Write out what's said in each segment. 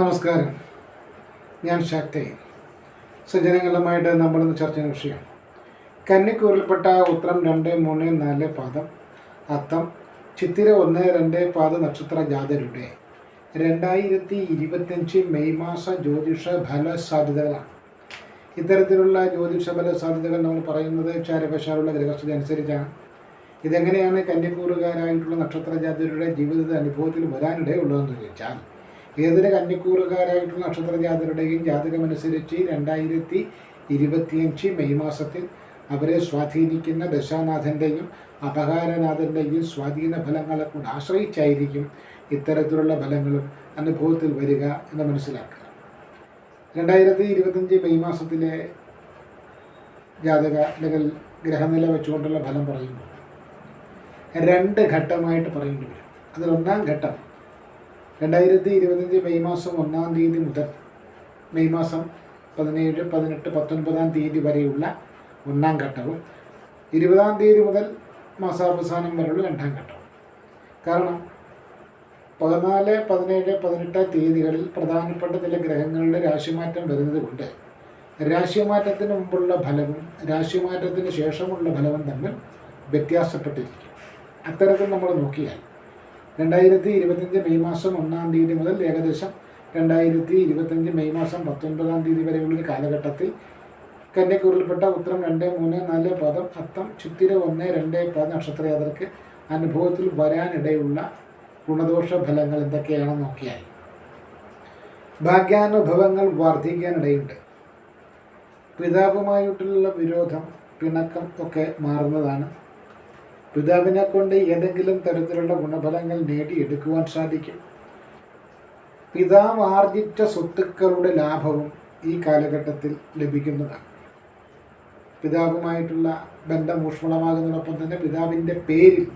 നമസ്കാരം. ഞാൻ ശക്തി. സജ്ജനങ്ങളുമായിട്ട് നമ്മളിന്ന് ചർച്ച ചെയ്യുന്ന വിഷയം. കന്നിക്കൂറിൽപ്പെട്ട ഉത്രം രണ്ട് മൂന്ന് നാല് പാദം അത്തം ചിത്തിര ഒന്ന് രണ്ട് പാദ നക്ഷത്ര ജാതരുടെ രണ്ടായിരത്തി ഇരുപത്തഞ്ച് മെയ് മാസ ജ്യോതിഷ ഫല സാധ്യതകളാണ്. ഇത്തരത്തിലുള്ള ജ്യോതിഷ ഫല സാധ്യതകൾ നമ്മൾ പറയുന്നത് ചാരപശാലുള്ള ഗ്രഹസ്ഥിതി അനുസരിച്ചാണ്. ഇതെങ്ങനെയാണ് കന്നിക്കൂറുകാരായിട്ടുള്ള നക്ഷത്ര ജാതരുടെ ജീവിത അനുഭവത്തിൽ വരാനിടയുള്ളതെന്ന് ചോദിച്ചാൽ ഏതൊരു കന്നിക്കൂറുകാരായിട്ടുള്ള നക്ഷത്ര ജാതരുടെയും ജാതകമനുസരിച്ച് രണ്ടായിരത്തി ഇരുപത്തിയഞ്ച് മെയ് മാസത്തിൽ അവരെ സ്വാധീനിക്കുന്ന ദശാനാഥന്റെയും അപകാരനാഥന്റെയും സ്വാധീന ഫലങ്ങളെ കൊണ്ട് ആശ്രയിച്ചായിരിക്കും ഇത്തരത്തിലുള്ള ഫലങ്ങളും അനുഭവത്തിൽ വരിക എന്ന് മനസ്സിലാക്കുക. രണ്ടായിരത്തി ഇരുപത്തഞ്ച് മെയ് മാസത്തിലെ ജാതക അല്ലെങ്കിൽ ഗ്രഹനില വെച്ചുകൊണ്ടുള്ള ഫലം പറയുമ്പോൾ രണ്ട് ഘട്ടമായിട്ട് പറയേണ്ടി വരും. അതിലൊന്നാം ഘട്ടം രണ്ടായിരത്തി ഇരുപത്തഞ്ച് മെയ് മാസം ഒന്നാം തീയതി മുതൽ മെയ് മാസം പതിനേഴ് പതിനെട്ട് പത്തൊൻപതാം തീയതി വരെയുള്ള ഒന്നാം ഘട്ടവും ഇരുപതാം തീയതി മുതൽ മാസാവസാനം വരെയുള്ള രണ്ടാം ഘട്ടവും. കാരണം പതിനാല് പതിനേഴ് പതിനെട്ട് തീയതികളിൽ പ്രധാനപ്പെട്ട ചില ഗ്രഹങ്ങളുടെ രാശിമാറ്റം വരുന്നത് കൊണ്ട് രാശിമാറ്റത്തിന് മുമ്പുള്ള ഫലവും രാശിമാറ്റത്തിന് ശേഷമുള്ള ഫലവും തമ്മിൽ വ്യത്യാസപ്പെട്ടിരിക്കും. അത്തരത്തിൽ നമ്മൾ നോക്കിയാൽ രണ്ടായിരത്തി ഇരുപത്തഞ്ച് മെയ് മാസം ഒന്നാം തീയതി മുതൽ ഏകദേശം രണ്ടായിരത്തി ഇരുപത്തഞ്ച് മെയ് മാസം പത്തൊൻപതാം തീയതി വരെയുള്ള കാലഘട്ടത്തിൽ കന്യക്കുരുൾപ്പെട്ട ഉത്തരം രണ്ട് മൂന്ന് നാല് പദം അത്തം ചിത്തിര ഒന്ന് രണ്ട് പദ നക്ഷത്രയാത്രയ്ക്ക് അനുഭവത്തിൽ വരാനിടയുള്ള ഗുണദോഷ ഫലങ്ങൾ എന്തൊക്കെയാണെന്ന് നോക്കിയാൽ ഭാഗ്യാനുഭവങ്ങൾ വർദ്ധിക്കാനിടയുണ്ട്. പിതാവുമായിട്ടുള്ള വിരോധം പിണക്കം ഒക്കെ മാറുന്നതാണ്. പിതാവിനെ കൊണ്ട് ഏതെങ്കിലും തരത്തിലുള്ള ഗുണഫലങ്ങൾ നേടിയെടുക്കുവാൻ സാധിക്കും. പിതാവ് ആർജിച്ച സ്വത്തുക്കളുടെ ലാഭവും ഈ കാലഘട്ടത്തിൽ ലഭിക്കുന്നതാണ്. പിതാവുമായിട്ടുള്ള ബന്ധം ഊഷ്മളമാകുന്നതോടൊപ്പം തന്നെ പിതാവിന്റെ പേരിൽ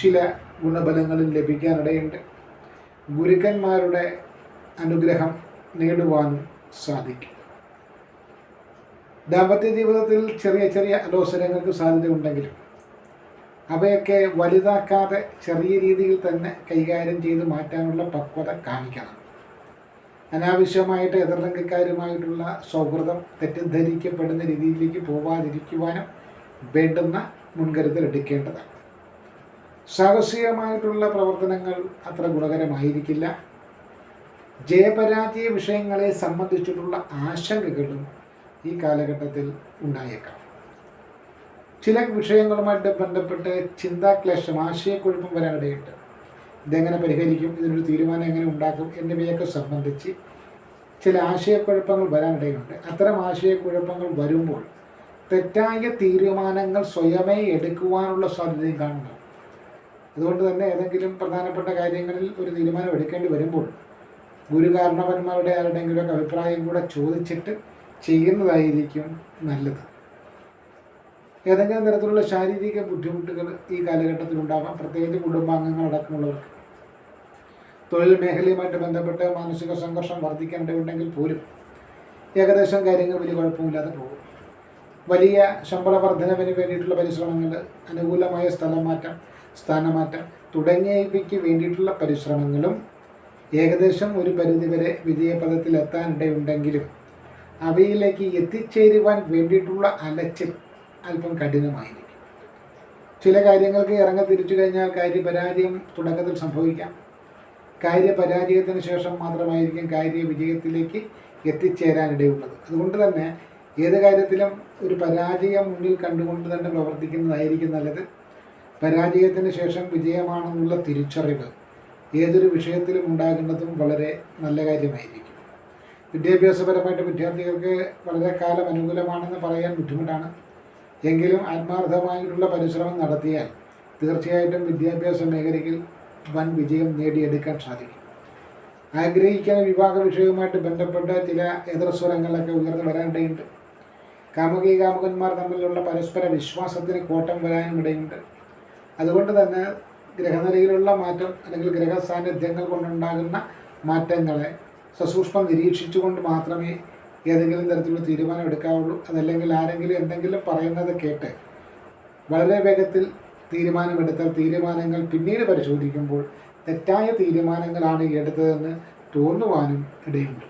ചില ഗുണഫലങ്ങളും ലഭിക്കാനിടയുണ്ട്. ഗുരുക്കന്മാരുടെ അനുഗ്രഹം നേടുവാനും സാധിക്കും. ദാമ്പത്യ ജീവിതത്തിൽ ചെറിയ ചെറിയ അലോസരങ്ങൾക്ക് സാധ്യതയുണ്ടെങ്കിലും അവയൊക്കെ വലുതാക്കാതെ ചെറിയ രീതിയിൽ തന്നെ കൈകാര്യം ചെയ്ത് മാറ്റാനുള്ള പക്വത കാണിക്കണം. അനാവശ്യമായിട്ട് എതിർലിംഗക്കാരുമായിട്ടുള്ള സൗഹൃദം തെറ്റിദ്ധരിക്കപ്പെടുന്ന രീതിയിലേക്ക് പോവാതിരിക്കുവാനും വേണ്ടുന്ന മുൻകരുതൽ എടുക്കേണ്ടതാണ്. സാഹസികമായിട്ടുള്ള പ്രവർത്തനങ്ങൾ അത്ര ഗുണകരമായിരിക്കില്ല. ജയപരാജയ വിഷയങ്ങളെ സംബന്ധിച്ചിട്ടുള്ള ആശങ്കകളും ഈ കാലഘട്ടത്തിൽ ഉണ്ടായേക്കാം. ചില വിഷയങ്ങളുമായിട്ട് ബന്ധപ്പെട്ട് ചിന്താക്ലേശം ആശയക്കുഴപ്പം വരാനിടയുണ്ട് ഇതെങ്ങനെ പരിഹരിക്കും? ഇതിനൊരു തീരുമാനം എങ്ങനെ ഉണ്ടാക്കും? എന്നിവയൊക്കെ സംബന്ധിച്ച് ചില ആശയക്കുഴപ്പങ്ങൾ വരാനിടയുണ്ട് അത്തരം ആശയക്കുഴപ്പങ്ങൾ വരുമ്പോൾ തെറ്റായ തീരുമാനങ്ങൾ സ്വയമേ എടുക്കുവാനുള്ള സാധ്യതയും കാണുന്നു അതുകൊണ്ട് തന്നെ ഏതെങ്കിലും പ്രധാനപ്പെട്ട കാര്യങ്ങളിൽ ഒരു തീരുമാനം എടുക്കേണ്ടി വരുമ്പോൾ ഗുരുകാരണവന്മാരുടെ ആരുടെയെങ്കിലുമൊക്കെ അഭിപ്രായം കൂടെ ചോദിച്ചിട്ട് ചെയ്യുന്നതായിരിക്കും നല്ലത്. ഏതെങ്കിലും തരത്തിലുള്ള ശാരീരിക ബുദ്ധിമുട്ടുകൾ ഈ കാലഘട്ടത്തിൽ ഉണ്ടാവാം പ്രത്യേകിച്ച് കുടുംബാംഗങ്ങൾ അടക്കമുള്ളവർക്ക്. തൊഴിൽ മേഖലയുമായിട്ട് ബന്ധപ്പെട്ട് മാനസിക സംഘർഷം വർദ്ധിക്കേണ്ടതുണ്ടെങ്കിൽ പോലും ഏകദേശം കാര്യങ്ങൾ വലിയ കുഴപ്പമില്ലാതെ പോകും. വലിയ ശമ്പള വർധനവിന് വേണ്ടിയിട്ടുള്ള പരിശ്രമങ്ങൾ അനുകൂലമായ സ്ഥലമാറ്റം സ്ഥാനമാറ്റം തുടങ്ങിയവയ്ക്ക് വേണ്ടിയിട്ടുള്ള പരിശ്രമങ്ങളും ഏകദേശം ഒരു പരിധിവരെ വിജയപദത്തിൽ എത്താനിടയുണ്ടെങ്കിലും അവയിലേക്ക് എത്തിച്ചേരുവാൻ വേണ്ടിയിട്ടുള്ള അലച്ചിൽ അല്പം കഠിനമായിരിക്കും. ചില കാര്യങ്ങൾക്ക് ഇറങ്ങി തിരിച്ചു കഴിഞ്ഞാൽ കാര്യപരാജയം തുടക്കത്തിൽ സംഭവിക്കാം. കാര്യപരാജയത്തിന് ശേഷം മാത്രമായിരിക്കും കാര്യ വിജയത്തിലേക്ക് എത്തിച്ചേരാനിടയുള്ളത്. അതുകൊണ്ട് തന്നെ ഏത് കാര്യത്തിലും ഒരു പരാജയം മുന്നിൽ കണ്ടുകൊണ്ട് തന്നെ പ്രവർത്തിക്കുന്നതായിരിക്കും നല്ലത്. പരാജയത്തിന് ശേഷം വിജയമാണെന്നുള്ള തിരിച്ചറിവ് ഏതൊരു വിഷയത്തിലും ഉണ്ടാകുന്നതും വളരെ നല്ല കാര്യമായിരിക്കും. വിദ്യാഭ്യാസപരമായിട്ട് വിദ്യാർത്ഥികൾക്ക് വളരെ കാലം അനുകൂലമാണെന്ന് പറയാൻ ബുദ്ധിമുട്ടാണ്. എങ്കിലും ആത്മാർത്ഥമായിട്ടുള്ള പരിശ്രമം നടത്തിയാൽ തീർച്ചയായിട്ടും വിദ്യാഭ്യാസ മേഖലയിൽ വൻ വിജയം നേടിയെടുക്കാൻ സാധിക്കും. ആഗ്രഹിക്കുന്ന വിവാഹ വിഷയവുമായിട്ട് ബന്ധപ്പെട്ട ചില എതിർസ്വരങ്ങളൊക്കെ ഉയർന്നു വരാനിടയുണ്ട്. കാമുകി കാമുകന്മാർ തമ്മിലുള്ള പരസ്പര വിശ്വാസത്തിന് കോട്ടം വരാനും ഇടയുണ്ട്. അതുകൊണ്ട് തന്നെ ഗ്രഹനിലയിലുള്ള മാറ്റം അല്ലെങ്കിൽ ഗ്രഹസാന്നിധ്യങ്ങൾ കൊണ്ടുണ്ടാകുന്ന മാറ്റങ്ങളെ സസൂക്ഷ്മം നിരീക്ഷിച്ചുകൊണ്ട് മാത്രമേ ഏതെങ്കിലും തരത്തിലുള്ള തീരുമാനം എടുക്കാവുള്ളൂ അതല്ലെങ്കിൽ ആരെങ്കിലും എന്തെങ്കിലും പറയുന്നത് കേട്ട് വളരെ വേഗത്തിൽ തീരുമാനമെടുത്താൽ തീരുമാനങ്ങൾ പിന്നീട് പരിശോധിക്കുമ്പോൾ തെറ്റായ തീരുമാനങ്ങളാണ് എടുത്തതെന്ന് തോന്നുവാനും ഇടയുണ്ട്.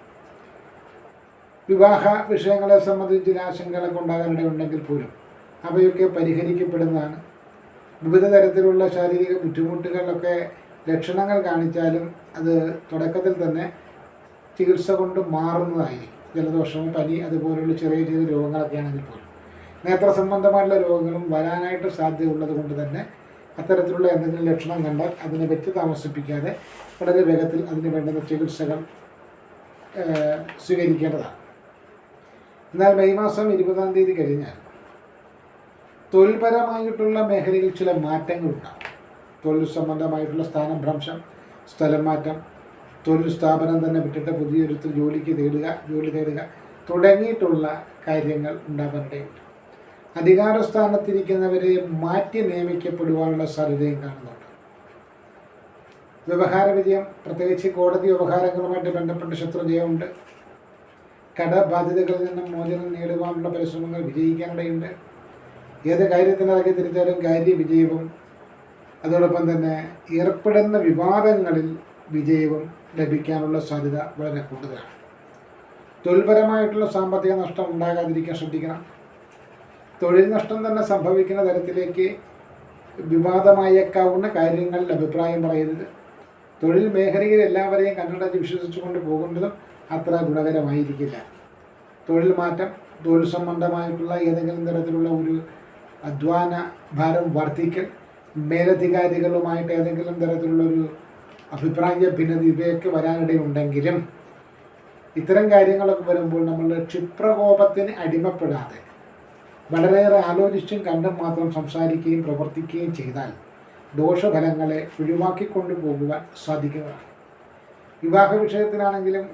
വിവാഹ വിഷയങ്ങളെ സംബന്ധിച്ച് ആശങ്കകളൊക്കെ ഉണ്ടാകാനിടയുണ്ടെങ്കിൽ പോലും അവയൊക്കെ പരിഹരിക്കപ്പെടുന്നതാണ്. വിവിധ തരത്തിലുള്ള ശാരീരിക ബുദ്ധിമുട്ടുകളിലൊക്കെ ലക്ഷണങ്ങൾ കാണിച്ചാലും അത് തുടക്കത്തിൽ തന്നെ ചികിത്സ കൊണ്ട് മാറുന്നതായിരിക്കും. ജലദോഷവും പനി അതുപോലുള്ള ചെറിയ ചെറിയ രോഗങ്ങളൊക്കെ ആണെങ്കിൽ പോലും. നേത്ര സംബന്ധമായിട്ടുള്ള രോഗങ്ങളും വരാനായിട്ട് സാധ്യതയുള്ളത് കൊണ്ട് തന്നെ അത്തരത്തിലുള്ള എന്തെങ്കിലും ലക്ഷണം കണ്ടാൽ അതിനെ വെച്ച് താമസിപ്പിക്കാതെ വളരെ വേഗത്തിൽ അതിന് വേണ്ടുന്ന ചികിത്സകൾ സ്വീകരിക്കേണ്ടതാണ്. എന്നാൽ മെയ് മാസം ഇരുപതാം തീയതി കഴിഞ്ഞാൽ തൊഴിൽപരമായിട്ടുള്ള മേഖലയിൽ ചില മാറ്റങ്ങളുണ്ടാകും. തൊഴിൽ സംബന്ധമായിട്ടുള്ള സ്ഥാനഭ്രംശം സ്ഥലം മാറ്റം തൊഴിൽ സ്ഥാപനം തന്നെ വിട്ടിട്ട് പുതിയൊരു ജോലിക്ക് തേടുക ജോലി തേടുക തുടങ്ങിയിട്ടുള്ള കാര്യങ്ങൾ ഉണ്ടാകാനിടയുണ്ട് അധികാര സ്ഥാനത്തിരിക്കുന്നവരെ മാറ്റി നിയമിക്കപ്പെടുവാനുള്ള സാധ്യതയും കാണുന്നുണ്ട്. വ്യവഹാര വിജയം പ്രത്യേകിച്ച് കോടതി വ്യവഹാരങ്ങളുമായിട്ട് ബന്ധപ്പെട്ട ശത്രുജയമുണ്ട് കടബാധ്യതകളിൽ നിന്നും മോചനം നേടുവാനുള്ള പരിശ്രമങ്ങൾ വിജയിക്കാനിടയുണ്ട്. ഏത് കാര്യത്തിനിറങ്ങി തിരിച്ചാലും കാര്യ വിജയവും അതോടൊപ്പം തന്നെ ഏർപ്പെടുന്ന വിവാദങ്ങളിൽ വിജയവും ലഭിക്കാനുള്ള സാധ്യത വളരെ കൂടുതലാണ്. തൊഴിൽപരമായിട്ടുള്ള സാമ്പത്തിക നഷ്ടം ഉണ്ടാകാതിരിക്കാൻ ശ്രദ്ധിക്കണം. തൊഴിൽ നഷ്ടം തന്നെ സംഭവിക്കുന്ന തരത്തിലേക്ക് വിവാദമായേക്കാവുന്ന കാര്യങ്ങളിൽ അഭിപ്രായം പറയരുത്. തൊഴിൽ മേഖലയിൽ എല്ലാവരെയും കണ്ണടച്ച് വിശ്വസിച്ചുകൊണ്ട് പോകുന്നതും അത്ര ഗുണകരമായിരിക്കില്ല. തൊഴിൽ മാറ്റം തൊഴിൽ സംബന്ധമായിട്ടുള്ള ഏതെങ്കിലും തരത്തിലുള്ള ഒരു അധ്വാന ഭാരം വർദ്ധിക്കൽ മേലധികാരികളുമായിട്ട് ഏതെങ്കിലും തരത്തിലുള്ള ഒരു അഭിപ്രായ ഭിന്നത ഇവയൊക്കെ വരാനിടയുണ്ടെങ്കിലും ഇത്തരം കാര്യങ്ങളൊക്കെ വരുമ്പോൾ നമ്മൾ ക്ഷിപ്രകോപത്തിന് അടിമപ്പെടാതെ വളരെയേറെ ആലോചിച്ചും കണ്ടും മാത്രം സംസാരിക്കുകയും പ്രവർത്തിക്കുകയും ചെയ്താൽ ദോഷഫലങ്ങളെ ഒഴിവാക്കിക്കൊണ്ടു പോകുവാൻ സാധിക്കുന്നതാണ്. വിവാഹ വിഷയത്തിലാണെങ്കിലും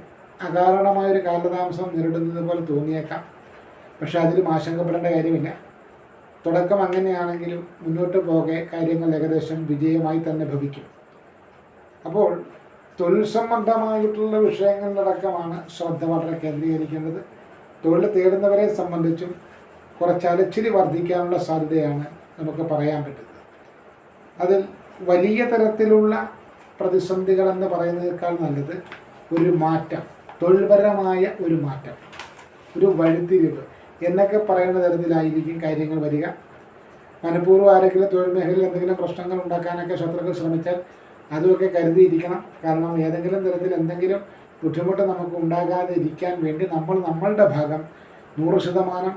അകാരണമായൊരു കാലതാമസം നേരിടുന്നത് പോലെ തോന്നിയേക്കാം. പക്ഷേ അതിലും ആശങ്കപ്പെടേണ്ട കാര്യമില്ല. തുടക്കം അങ്ങനെയാണെങ്കിലും മുന്നോട്ട് പോകെ കാര്യങ്ങൾ ഏകദേശം വിജയമായി തന്നെ ഭവിക്കും. അപ്പോൾ തൊഴിൽ സംബന്ധമായിട്ടുള്ള വിഷയങ്ങളിലടക്കമാണ് ശ്രദ്ധ വളരെ കേന്ദ്രീകരിക്കേണ്ടത്. തൊഴിൽ തേടുന്നവരെ സംബന്ധിച്ചും കുറച്ച് അലച്ചിരി വർദ്ധിക്കാനുള്ള സാധ്യതയാണ് നമുക്ക് പറയാൻ പറ്റുന്നത്. അതിൽ വലിയ തരത്തിലുള്ള പ്രതിസന്ധികളെന്ന് പറയുന്നതിനേക്കാൾ നല്ലത് ഒരു മാറ്റം തൊഴിൽപരമായ ഒരു മാറ്റം ഒരു വഴിത്തിരിവ് എന്നൊക്കെ പറയുന്ന തരത്തിലായിരിക്കും കാര്യങ്ങൾ വരിക. മനഃപൂർവം ആരെങ്കിലും തൊഴിൽ മേഖലയിൽ എന്തെങ്കിലും പ്രശ്നങ്ങൾ ഉണ്ടാക്കാനൊക്കെ ശത്രുക്കൾ ശ്രമിച്ചാൽ അതുമൊക്കെ കരുതിയിരിക്കണം. കാരണം ഏതെങ്കിലും തരത്തിൽ എന്തെങ്കിലും ബുദ്ധിമുട്ട് നമുക്ക് ഉണ്ടാകാതെ ഇരിക്കാൻ വേണ്ടി നമ്മൾ നമ്മളുടെ ഭാഗം നൂറ് ശതമാനം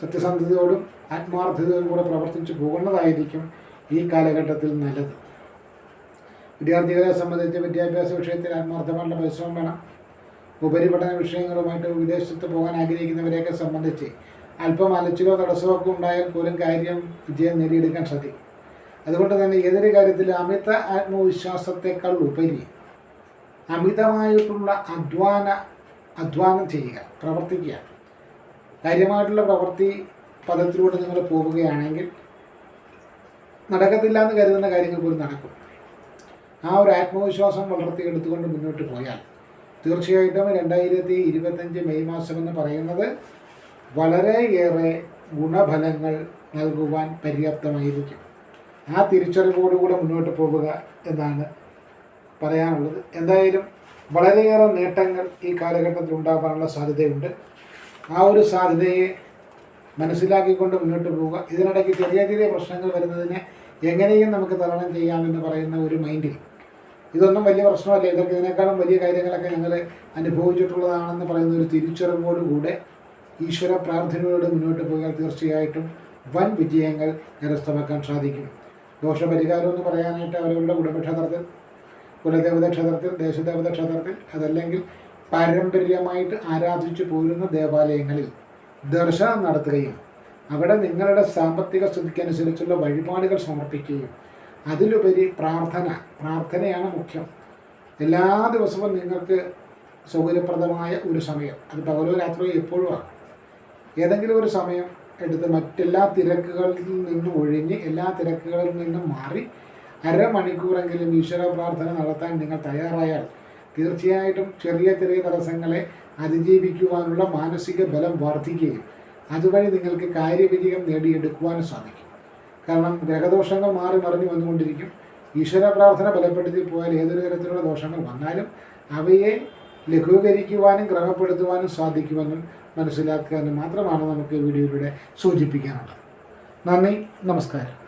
സത്യസന്ധതയോടും ആത്മാർത്ഥതയോടും കൂടെ പ്രവർത്തിച്ചു പോകുന്നതായിരിക്കും ഈ കാലഘട്ടത്തിൽ നല്ലത്. വിദ്യാർത്ഥികളെ സംബന്ധിച്ച് വിദ്യാഭ്യാസ വിഷയത്തിൽ ആത്മാർത്ഥമായിട്ടുള്ള പരിശ്രമം വേണം. ഉപരിപഠന വിഷയങ്ങളുമായിട്ട് വിദേശത്ത് പോകാൻ ആഗ്രഹിക്കുന്നവരെയൊക്കെ സംബന്ധിച്ച് അല്പം അലച്ചിലോ തടസ്സമോ ഒക്കെ ഉണ്ടായാൽ പോലും കാര്യം വിജയം നേടിയെടുക്കാൻ സാധിക്കും അതുകൊണ്ട് തന്നെ ഏതൊരു കാര്യത്തിൽ അമിത ആത്മവിശ്വാസത്തെക്കാൾ ഉപരി അമിതമായിട്ടുള്ള അധ്വാന അധ്വാനം ചെയ്യുക പ്രവർത്തിക്കുക. കാര്യമായിട്ടുള്ള പ്രവൃത്തി പദത്തിലൂടെ നിങ്ങൾ പോവുകയാണെങ്കിൽ നടക്കത്തില്ല എന്ന് കരുതുന്ന കാര്യങ്ങൾ പോലും നടക്കും. ആ ഒരു ആത്മവിശ്വാസം വളർത്തിയെടുത്തുകൊണ്ട് മുന്നോട്ട് പോയാൽ തീർച്ചയായിട്ടും രണ്ടായിരത്തി ഇരുപത്തഞ്ച് മെയ് മാസം എന്ന് പറയുന്നത് വളരെയേറെ ഗുണഫലങ്ങൾ നൽകുവാൻ പര്യാപ്തമായിരിക്കും. ആ തിരിച്ചറിവോടുകൂടെ മുന്നോട്ട് പോവുക എന്നാണ് പറയാനുള്ളത്. എന്തായാലും വളരെയേറെ നേട്ടങ്ങൾ ഈ കാലഘട്ടത്തിൽ ഉണ്ടാകാനുള്ള സാധ്യതയുണ്ട്. ആ ഒരു സാധ്യതയെ മനസ്സിലാക്കിക്കൊണ്ട് മുന്നോട്ട് പോവുക. ഇതിനിടയ്ക്ക് ചെറിയ ചെറിയ പ്രശ്നങ്ങൾ വരുന്നതിനെ എങ്ങനെയും നമുക്ക് തരണം ചെയ്യാമെന്ന് പറയുന്ന ഒരു മൈൻഡിൽ. ഇതൊന്നും വലിയ പ്രശ്നമല്ല. ഇതൊക്കെ ഇതിനേക്കാളും വലിയ കാര്യങ്ങളൊക്കെ ഞങ്ങൾ അനുഭവിച്ചിട്ടുള്ളതാണെന്ന് പറയുന്ന ഒരു തിരിച്ചറിവോടുകൂടെ ഈശ്വര പ്രാർത്ഥനയോട് മുന്നോട്ട് പോയാൽ തീർച്ചയായിട്ടും വൻ വിജയങ്ങൾ കരസ്ഥമാക്കാൻ സാധിക്കും. ദോഷപരിഹാരം എന്ന് പറയാനായിട്ട് അവരവരുടെ കുടുംബക്ഷേത്രത്തിൽ കുലദേവത ക്ഷേത്രത്തിൽ ദേശദേവത ക്ഷേത്രത്തിൽ അതല്ലെങ്കിൽ പാരമ്പര്യമായിട്ട് ആരാധിച്ചു പോരുന്ന ദേവാലയങ്ങളിൽ ദർശനം നടത്തുകയും അവിടെ നിങ്ങളുടെ സാമ്പത്തിക സ്ഥിതിക്കനുസരിച്ചുള്ള വഴിപാടുകൾ സമർപ്പിക്കുകയും അതിലുപരി പ്രാർത്ഥന പ്രാർത്ഥനയാണ് മുഖ്യം. എല്ലാ ദിവസവും നിങ്ങൾക്ക് സൗകര്യപ്രദമായ ഒരു സമയം. അത് പകലോ രാത്രിയോ എപ്പോഴും ആണ്. ഏതെങ്കിലും ഒരു സമയം എടുത്ത് മറ്റെല്ലാ തിരക്കുകളിൽ നിന്നും ഒഴിഞ്ഞ് എല്ലാ തിരക്കുകളിൽ നിന്നും മാറി അരമണിക്കൂറെങ്കിലും ഈശ്വര പ്രാർത്ഥന നടത്താൻ നിങ്ങൾ തയ്യാറായാൽ തീർച്ചയായിട്ടും ചെറിയ ചെറിയ തടസ്സങ്ങളെ അതിജീവിക്കുവാനുള്ള മാനസിക ബലം വർദ്ധിക്കുകയും അതുവഴി നിങ്ങൾക്ക് കാര്യവിജയം നേടിയെടുക്കുവാനും സാധിക്കും. കാരണം ഗ്രഹദോഷങ്ങൾ മാറി മറിഞ്ഞു വന്നുകൊണ്ടിരിക്കും. ഈശ്വര പ്രാർത്ഥന ബലപ്പെടുത്തി പോയാൽ ഏതൊരു തരത്തിലുള്ള ദോഷങ്ങൾ വന്നാലും അവയെ ലഘൂകരിക്കുവാനും ക്രമപ്പെടുത്തുവാനും സാധിക്കുമെന്നും മനസ്സിലാക്കാനും മാത്രമാണ് നമുക്ക് ഈ വീഡിയോയിലൂടെ സൂചിപ്പിക്കാനുള്ളത്. നന്ദി നമസ്കാരം.